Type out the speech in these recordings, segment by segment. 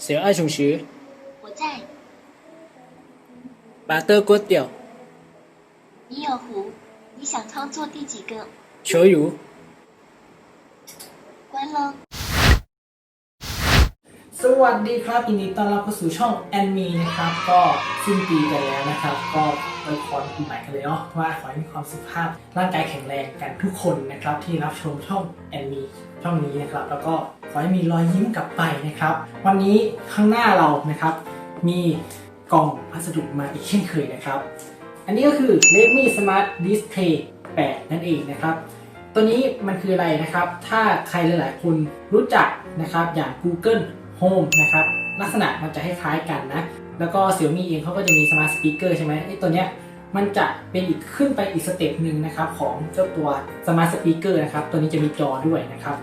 谁爱熊学？我在。把灯关掉。尼尔湖，你想操作第几个？球如。关了。 สวัสดีครับยินดีต้อนรับเข้าสู่ช่องแอนมีนะครับ ก็สิ้นปีกันแล้วนะครับ ก็ อวยพรปีใหม่กันเลยเนาะว่าขอให้มีความสุขภาพ ร่างกายแข็งแรงกันทุกคนนะครับที่รับชมช่องแอนมีช่องนี้นะครับ แล้วก็ขอให้มีรอยยิ้มกลับไปนะครับ วันนี้ข้างหน้าเรานะครับ มีกล่องพัสดุมาอีกเช่นเคยนะครับ อันนี้ก็คือ Redmi Smart Display 8 นั่นเองนะครับ ตัวนี้มันคืออะไรนะครับ ถ้าใครหลาย ๆ คนรู้จักนะครับอย่าง Google Home นะครับ ลักษณะมันจะคล้ายๆกันนะ แล้วก็ Xiaomi เองเขาก็จะมี Smart Speaker ใช่ไหมไอ้ตัวเนี้ยมันจะเป็นอีกขึ้นไปอีกสเต็ปหนึ่งนะครับของเจ้าตัว Smart Speaker นะครับ ตัวนี้จะมีจอด้วยนะครับ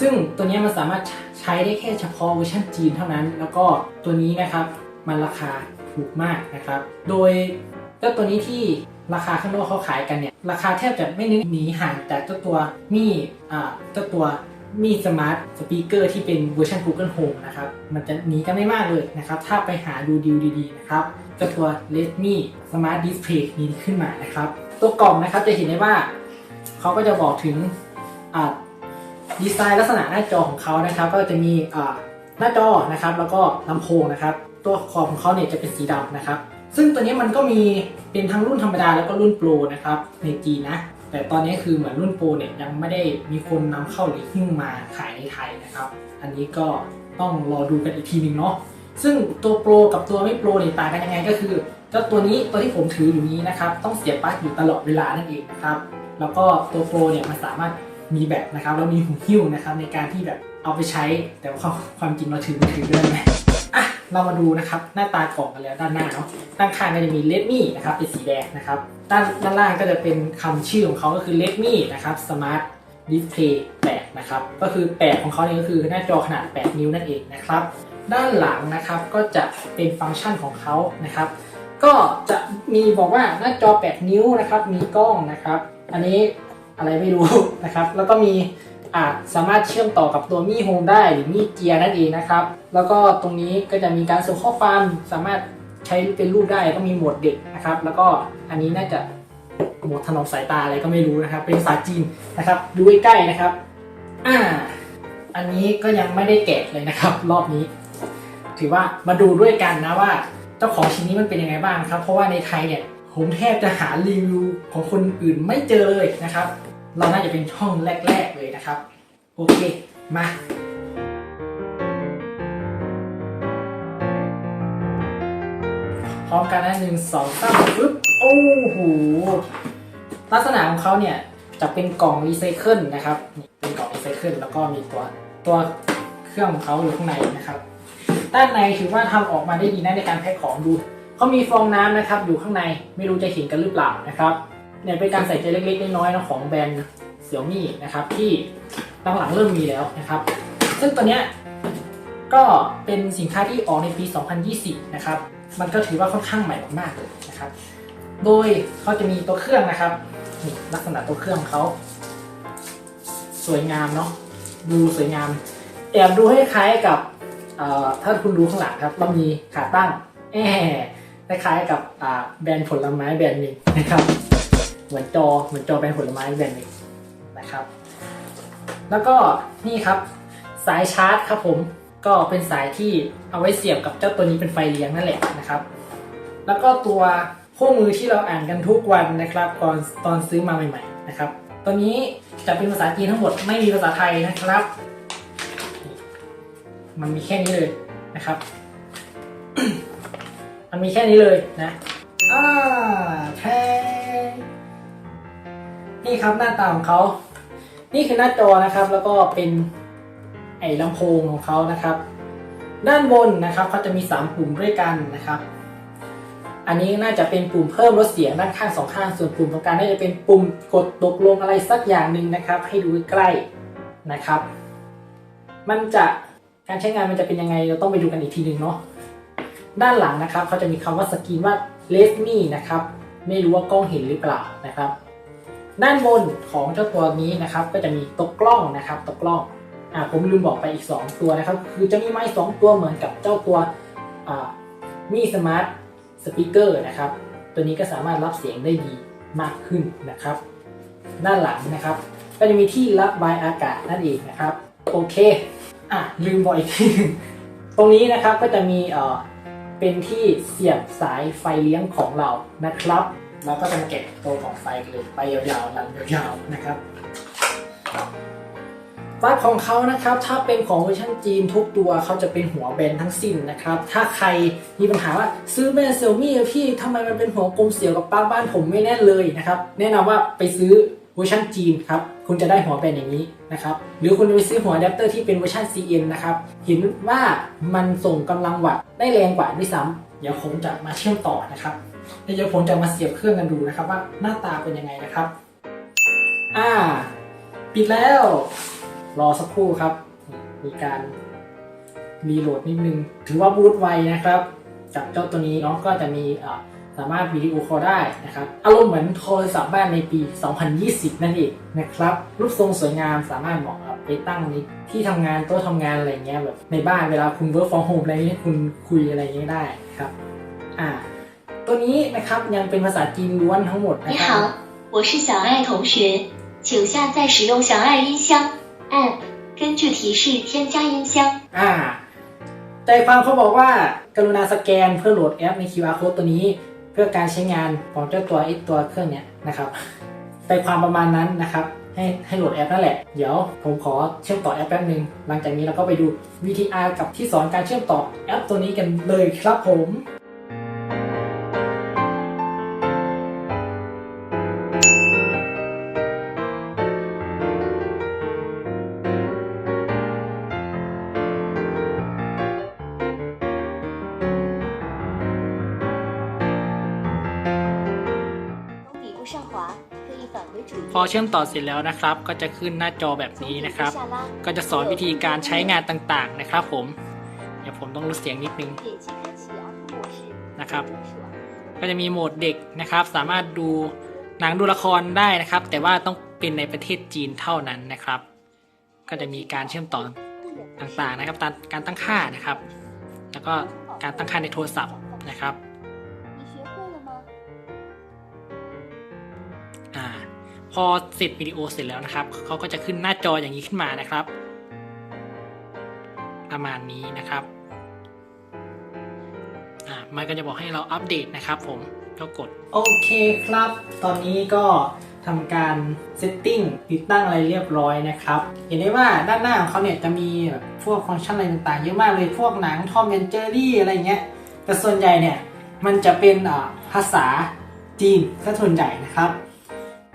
ซึ่งตัวเนี้ยมันสามารถใช้ได้แค่เฉพาะเวอร์ชันจีนเท่านั้น แล้วก็ตัวนี้นะครับมันราคาถูกมากนะครับ โดยเจ้าตัวนี้ที่ราคาข้างนอกเขาขายกันเนี่ย ราคาแทบจะไม่หนีห่างจากเจ้าตัวมีอ่าเจ้าตัว มีสมาร์ทสปีกเกอร์ที่เป็นเวอร์ชัน Google Home นะครับ มันจะหนีกันไม่มากเลยนะครับ ถ้าไปหาดูดีลดีๆนะครับจ้าตัว Redmi Smart Display นี้ขึ้นมานะครับ ตัวกล่องนะครับจะเห็นได้ว่าเขาก็จะบอกถึงดีไซน์ลักษณะหน้าจอของเขานะครับ ก็จะมีหน้าจอนะครับ แล้วก็ลำโพงนะครับ ตัวขอบของเขาเนี่ยจะเป็นสีดำนะครับ ซึ่งตัวนี้มันก็มีเป็นทั้งรุ่นธรรมดาแล้วก็รุ่นโปรนะครับในจีนนะ แต่ตอนนี้คือเหมือนรุ่นโปรเนี่ยยังไม่ได้มีคนนำเข้าหรือหิ้งมาขายในไทยนะครับ อันนี้ก็ต้องรอดูกันอีกทีหนึ่งเนาะซึ่งตัวโปรกับตัวไม่โปรเนี่ยต่างกันยังไงก็คือเจ้าตัวนี้ตัวที่ผมถืออยู่นี้นะครับต้องเสียบปลั๊กอยู่ตลอดเวลานั่นเองนะครับแล้วก็ตัวโปรเนี่ยมันสามารถมีแบตนะครับแล้วมีหูหิ้วนะครับในการที่แบบเอาไปใช้แต่ว่าความจริงเราถือมือถือด้วยไหม เรามาดูนะครับหน้าตากล่องกันแล้วด้านหน้าเนาะด้านข้างก็จะมี Redmi นะครับเป็นสีแดงนะครับด้านด้านล่างก็จะเป็นคำชื่อของเขาก็คือ Redmi นะครับ Smart Display 8นะครับก็คือ 8 ของเขาเนี่ยก็คือหน้าจอขนาด 8 นิ้วนั่นเองนะครับด้านหลังนะครับก็จะเป็นฟังก์ชันของเขานะครับ ก็จะมีบอกว่าหน้าจอ 8 นิ้วนะครับมีกล้องนะครับ อันนี้อะไรไม่รู้นะครับ แล้วก็มี อ่าสามารถเชื่อมต่อกับตัวมี่โฮมได้หรือมี่เกียร์นั่นเองนะครับ แล้วก็ตรงนี้ก็จะมีการส่งข้อความสามารถใช้เป็นรูปได้ก็มีโหมดเด็กนะครับ แล้วก็อันนี้น่าจะโหมดถนอมสายตาอะไรก็ไม่รู้นะครับ เป็นภาษาจีนนะครับ ดูใกล้ๆนะครับอ่าอันนี้ก็ยังไม่ได้แกะเลยนะครับ รอบนี้ ถือว่ามาดูด้วยกันนะว่า เจ้าของชิ้นนี้มันเป็นยังไงบ้างครับ เพราะว่าในไทยเนี่ยผมแทบจะหารีวิวของคนอื่นไม่เจอเลยนะครับ เราน่าจะเป็นช่องแรก ๆ เลยนะครับ โอเค มาพร้อมกันนะหนึ่งสองสามปึ๊บโอ้โหลักษณะของเขาเนี่ยจะเป็นกล่องรีไซเคิลนะครับเป็นกล่องรีไซเคิลแล้วก็มีตัวตัวเครื่องของเขาอยู่ข้างในนะครับ ด้านในถือว่าทำออกมาได้ดีนะในการแพ็คของดูเขามีฟองน้ำนะครับ อยู่ข้างในไม่รู้จะเห็นกันหรือเปล่านะครับ เนี่ยเป็นการใส่ใจเล็กๆน้อยๆนะของแบรนด์เสี่ยมี่นะครับที่หลังๆเริ่มมีแล้วนะครับ ซึ่งตัวเนี้ยก็เป็นสินค้าที่ออกในปี 2020 นะครับ มันก็ถือว่าค่อนข้างใหม่มากๆเลยนะครับ โดยเขาจะมีตัวเครื่องนะครับลักษณะตัวเครื่องเขาสวยงามเนาะดูสวยงามแอบดูให้คล้ายกับถ้าคุณดูข้างหลังครับเรามีขาตั้งแอบคล้ายกับแบรนด์ผลไม้แบรนด์หนึ่งนะครับ เหมือนจอเหมือนจอแบรนผลไม้แบรนด์หนึ่งนะครับ แล้วก็นี่ครับสายชาร์จครับผมก็เป็นสายที่เอาไว้เสียบกับเจ้าตัวนี้เป็นไฟเลี้ยงนั่นแหละนะครับ แล้วก็ตัวคู่มือที่เราอ่านกันทุกวันนะครับก่อนตอนซื้อมาใหม่ ๆ นะครับ ตัวนี้จะเป็นภาษาจีนทั้งหมดไม่มีภาษาไทยนะครับ มันมีแค่นี้เลยนะครับ มันมีแค่นี้เลยนะอ่าแทง นี่ครับหน้าตาของเขา นี่คือหน้าจอนะครับ แล้วก็เป็นไอ้ลำโพงของเขานะครับ ด้านบนนะครับเขาจะมี 3 ปุ่มด้วยกันนะครับ อันนี้น่าจะเป็นปุ่มเพิ่มลดเสียงด้านข้างสองข้าง ส่วนปุ่มตรงกลางน่าจะเป็นปุ่มกดตกลงอะไรสักอย่างหนึ่งนะครับ ให้ดูใกล้นะครับ มันจะการใช้งานมันจะเป็นยังไงเราต้องไปดูกันอีกทีหนึ่งเนาะด้านหลังนะครับเขาจะมีคำว่าสกรีนว่า l e s me นะครับ ไม่รู้ว่ากล้องเห็นหรือเปล่านะครับ ด้านบนของเจ้าตัวนี้นะครับก็จะมีตัวกล้องนะครับตัวกล้องอ่าผมลืมบอกไปอีก 2 ตัวนะครับ คือจะมีไม้สองตัวเหมือนกับเจ้าตัวอ่ามีสมาร์ทสปีกเกอร์นะครับ ตัวนี้ก็สามารถรับเสียงได้ดีมากขึ้นนะครับ ด้านหลังนะครับ ก็จะมีที่ระบายอากาศนั่นเองนะครับโอเคอะลืมบอกอีกที่ตรงนี้นะครับก็จะมีเอ่อเป็นที่เสียบสายไฟเลี้ยงของเรานะครับ แล้วก็จะเก็บตัวของไฟกันเลยไปยาวๆลันยาวๆนะครับปลั๊กของเขานะครับถ้าเป็นของเวอร์ชันจีนทุกตัวเขาจะเป็นหัวแบนทั้งสิ้นนะครับ ถ้าใครมีปัญหาว่าซื้อแบรนด์เซี่ยมี่พี่ทำไมมันเป็นหัวกลมเสียวกับปลั๊กบ้านผมไม่แน่เลยนะครับ แนะนำว่าไปซื้อเวอร์ชันจีนครับคุณจะได้หัวแบนอย่างนี้นะครับ หรือคุณไปซื้อหัวอะแดปเตอร์ที่เป็นเวอร์ชัน CN นะครับเห็นว่ามันส่งกำลังวัตต์ได้แรงกว่าด้วยซ้ำเดี๋ยวผมจะมาเชื่อมต่อนะครับ เดี๋ยวผมจะมาเสียบเครื่องกันดูนะครับว่าหน้าตาเป็นยังไงนะครับ อ่า ปิดแล้ว รอสักครู่ครับ มีการรีโหลดนิดนึง ถือว่าบูตไวนะครับกับเจ้าตัวนี้เนาะก็จะมีสามารถวิดีโอคอลได้นะครับอารมณ์เหมือนโทรศัพท์บ้านในปี 2020 นั่นเองนะครับรูปทรงสวยงามสามารถเหมาะกับไปตั้งในที่ทำงานโต๊ะทำงานอะไรเงี้ยแบบในบ้านเวลาคุณ work from home อะไรเงี้ยคุณคุยอะไรเงี้ยได้ครับ อ่า ตัวนี้นะครับยังเป็นภาษาจีนล้วนทั้งหมดนะ 你 ครับ 好，我是小爱同学，请下载使用小爱音箱 App，根据提示添加音箱。 อ่าใจความเขาบอกว่ากรุณาสแกนเพื่อโหลดแอปใน QR code ตัวนี้ เพื่อการใช้งานของเจ้าตัวไอตัวเครื่องเนี้ยนะครับ ใจความประมาณนั้นนะครับ ให้ให้โหลดแอปนั่นแหละ เดี๋ยวผมขอเชื่อมต่อแอปแป๊บนึง หลังจากนี้เราก็ไปดู VTR กับที่สอนการเชื่อมต่อแอปตัวนี้กันเลยครับผม พอเชื่อมต่อเสร็จแล้วนะครับ ก็จะขึ้นหน้าจอแบบนี้นะครับ ก็จะสอนวิธีการใช้งานต่างๆนะครับผม เดี๋ยวผมต้องลดเสียงนิดนึงนะครับ ก็จะมีโหมดเด็กนะครับ สามารถดูหนังดูละครได้นะครับ แต่ว่าต้องเป็นในประเทศจีนเท่านั้นนะครับ ก็จะมีการเชื่อมต่อต่างๆนะครับ การตั้งค่านะครับ แล้วก็การตั้งค่าในโทรศัพท์นะครับ พอเสร็จวิดีโอเสร็จแล้วนะครับเขาก็จะขึ้นหน้าจออย่างนี้ขึ้นมานะครับ ประมาณนี้นะครับอ่ามันก็จะบอกให้เราอัปเดตนะครับ ผมก็กดโอเคครับ ตอนนี้ก็ทำการเซตติ้งติดตั้งอะไรเรียบร้อยนะครับ เห็นได้ว่าด้านหน้าของเขาเนี่ยจะมีแบบพวกฟังก์ชันอะไรต่างๆ เยอะมากเลยพวกหนังทอมแอนเจอรี่อะไรเงี้ย แต่ส่วนใหญ่เนี่ยมันจะเป็นภาษาจีนซะส่วนใหญ่นะครับ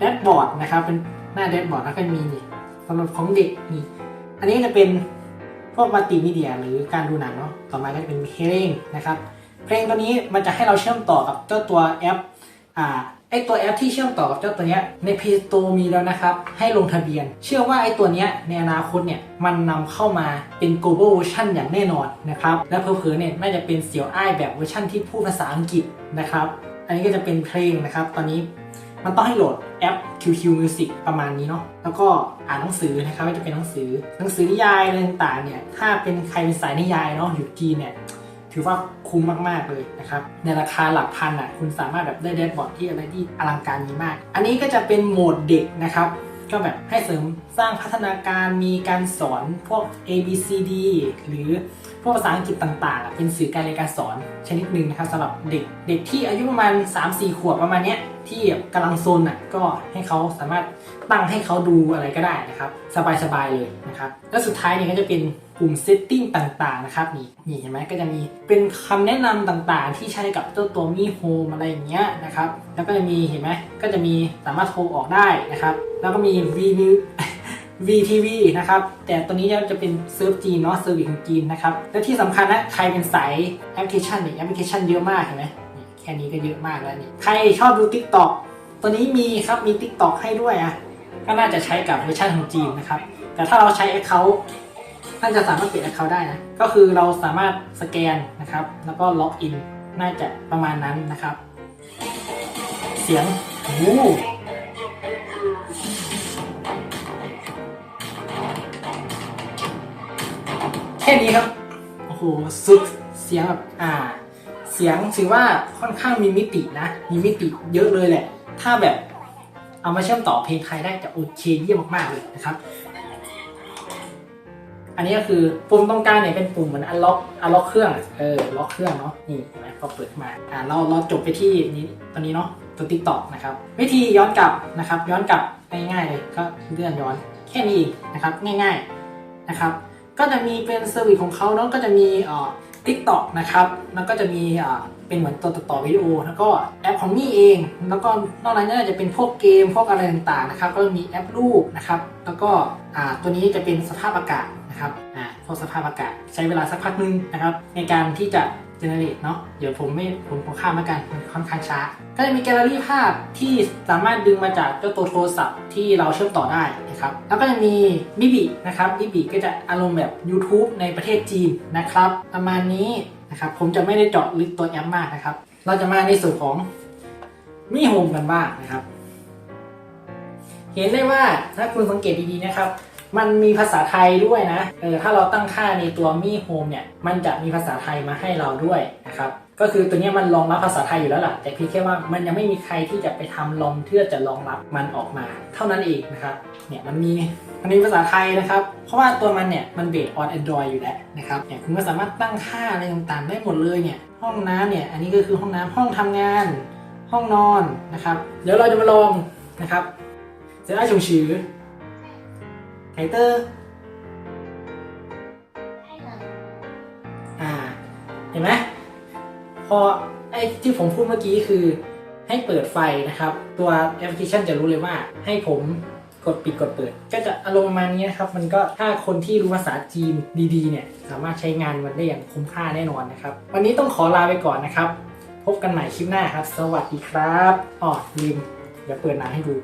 แดชบอร์ดนะครับเป็นหน้าแดชบอร์ดแล้วก็มีนี่สำหรับของเด็กนี่อันนี้จะเป็นพวกมัลติมีเดียหรือการดูหนังเนาะต่อมาก็จะเป็นเพลงนะครับ เพลงตัวนี้มันจะให้เราเชื่อมต่อกับเจ้าตัวแอปอ่าไอตัวแอปที่เชื่อมต่อกับเจ้าตัวเนี้ยใน Play Store มีแล้วนะครับ ให้ลงทะเบียน เชื่อว่าไอตัวเนี้ยในอนาคตเนี่ยมันนำเข้ามาเป็น global version อย่างแน่นอนนะครับ และเผลอเนี่ยน่าจะเป็นเสี่ยวอ้ายแบบเวอร์ชันที่พูดภาษาอังกฤษนะครับ อันนี้ก็จะเป็นเพลงนะครับ ตอนนี้ มันต้องให้โหลดแอป QQ Music ประมาณนี้เนาะ แล้วก็อ่านหนังสือนะครับก็จะเป็นหนังสือ หนังสือนิยายอะไรต่างๆเนี่ย ถ้าเป็นใครเป็นสายนิยายเนาะอยู่จีนเนี่ย ถือว่าคุ้มมากๆเลยนะครับ ในราคาหลักพันอะ คุณสามารถแบบได้แดชบอร์ดที่อะไรที่อลังการนี้มาก อันนี้ก็จะเป็นโหมดเด็กนะครับ ก็แบบให้เสริมสร้างพัฒนาการ มีการสอนพวก A B C D หรือพวกภาษาอังกฤษต่างๆ เป็นสื่อการเรียนการสอนชนิดหนึ่งนะครับสำหรับเด็กเด็กที่อายุประมาณ 3-4 ขวบประมาณเนี้ยที่กำลังโซนอะก็ให้เขาสามารถตั้งให้เขาดูอะไรก็ได้นะครับ สบายๆเลยนะครับแล้วสุดท้ายเนี่ยก็จะเป็นปุ่ม setting ต่างๆนะครับนี่นี่เห็นไหมก็จะมีเป็นคำแนะนำต่างๆ ที่ใช้กับเจ้าตัวมีโฮมอะไรอย่างเงี้ยนะครับแล้วก็จะมีเห็นไหมก็จะมีสามารถโทรออกได้นะครับ แล้วก็มี V VTV นะครับ แต่ตัวนี้จะเป็นเซิร์ฟจีนเนาะเซอร์วิสของจีนนะครับ และที่สำคัญนะใครเป็นสายแอปพลิเคชันเนี่ยแอปพลิเคชันเยอะมากเห็นไหมแค่นี้ก็เยอะมากแล้วนี่ใครชอบดู TikTok ตัวนี้มีครับมี TikTok ให้ด้วยอะก็น่าจะใช้กับเวอร์ชันของจีนนะครับ แต่ถ้าเราใช้ Account น่าจะสามารถเปลี่ยน Account ได้นะ ก็คือเราสามารถสแกนนะครับ แล้วก็ล็อกอิน น่าจะประมาณนั้นนะครับ เสียงโอ้ ค่นี้ครับ โอ้โหสุดเสียงแบบอ่า เสียงถือว่าค่อนข้างมีมิตินะ มีมิติเยอะเลยแหละ ถ้าแบบเอามาเชื่อมต่อเพลงไทยได้จะโอเคเยี่ยมมากๆเลยนะครับ อันนี้ก็คือปุ่มตรงกลางเนี่ยเป็นปุ่มเหมือนอันล็อกอันล็อกเครื่องเออล็อกเครื่องเนาะนี่เห็นไหมพอเปิดมาอ่าเราเราจบไปที่นี้ตอนนี้เนาะตัวติ๊กต็อกนะครับ วิธีย้อนกลับนะครับ ย้อนกลับง่ายๆเลยก็เลื่อนย้อนแค่นี้เองนะครับ ง่าย ๆนะครับ ก็จะมีเป็นเซอร์วิสของเขาเนาะก็จะมีเอ่อทิกตอกนะครับแล้วก็จะมีเอ่อเป็นเหมือนตัวตัดต่อวิดีโอ แล้วก็แอปของมี่เอง แล้วก็นอกนั้นก็จะเป็นพวกเกมพวกอะไรต่างๆนะครับ ก็มีแอปรูปนะครับแล้วก็อ่าตัวนี้จะเป็นสภาพอากาศนะครับอ่าพวกสภาพอากาศใช้เวลาสักพักนึงนะครับในการที่จะ เจเนเรตเนาะเดี๋ยวผมไม่ผมผมข้ามแล้วกันมันค่อนข้างช้า ก็จะมีแกลเลอรี่ภาพที่สามารถดึงมาจากเจ้าตัวโทรศัพท์ที่เราเชื่อมต่อได้นะครับแล้วก็จะมีมิบินะครับมิบิก็จะอารมณ์แบบ YouTube ในประเทศจีนนะครับประมาณนี้นะครับผมจะไม่ได้เจาะลึกตัวแอปมากนะครับ เราจะมาในส่วนของมิโฮมกันบ้างนะครับ เห็นได้ว่าถ้าคุณสังเกตดีๆนะครับ มันมีภาษาไทยด้วยนะ เออ ถ้าเราตั้งค่าในตัวมี่โฮมเนี่ย มันจะมีภาษาไทยมาให้เราด้วยนะครับ ก็คือตัวนี้มันรองรับภาษาไทยอยู่แล้วล่ะ แต่เพียงแค่ว่ามันยังไม่มีใครที่จะไปทำลองเพื่อจะรองรับมันออกมา เท่านั้นเองนะครับ เนี่ยมันมีมันมีภาษาไทยนะครับ เพราะว่าตัวมันเนี่ยมันเบสออน Android อยู่แล้วนะครับ เนี่ยคุณก็สามารถตั้งค่าอะไรต่างๆได้หมดเลยเนี่ย ห้องน้ำเนี่ย อันนี้ก็คือห้องน้ำห้องทำงาน ห้องนอนนะครับ เดี๋ยวเราจะมาลองนะครับเสร็จแล้วชงชือ ไคเตอร์อ่า เห็นไหมพอไอ้ที่ผมพูดเมื่อกี้คือให้เปิดไฟนะครับ ตัวแอปพลิเคชันจะรู้เลยว่า ให้ผมกดปิดกดเปิด ก็จะอารมณ์ประมาณนี้นะครับ มันก็ถ้าคนที่รู้ภาษาจีนดีๆเนี่ย สามารถใช้งานมันได้อย่างคุ้มค่าแน่นอนนะครับ วันนี้ต้องขอลาไปก่อนนะครับ พบกันใหม่คลิปหน้าครับ สวัสดีครับอ๋อลืมเดี๋ยวเปิดหนังให้ดู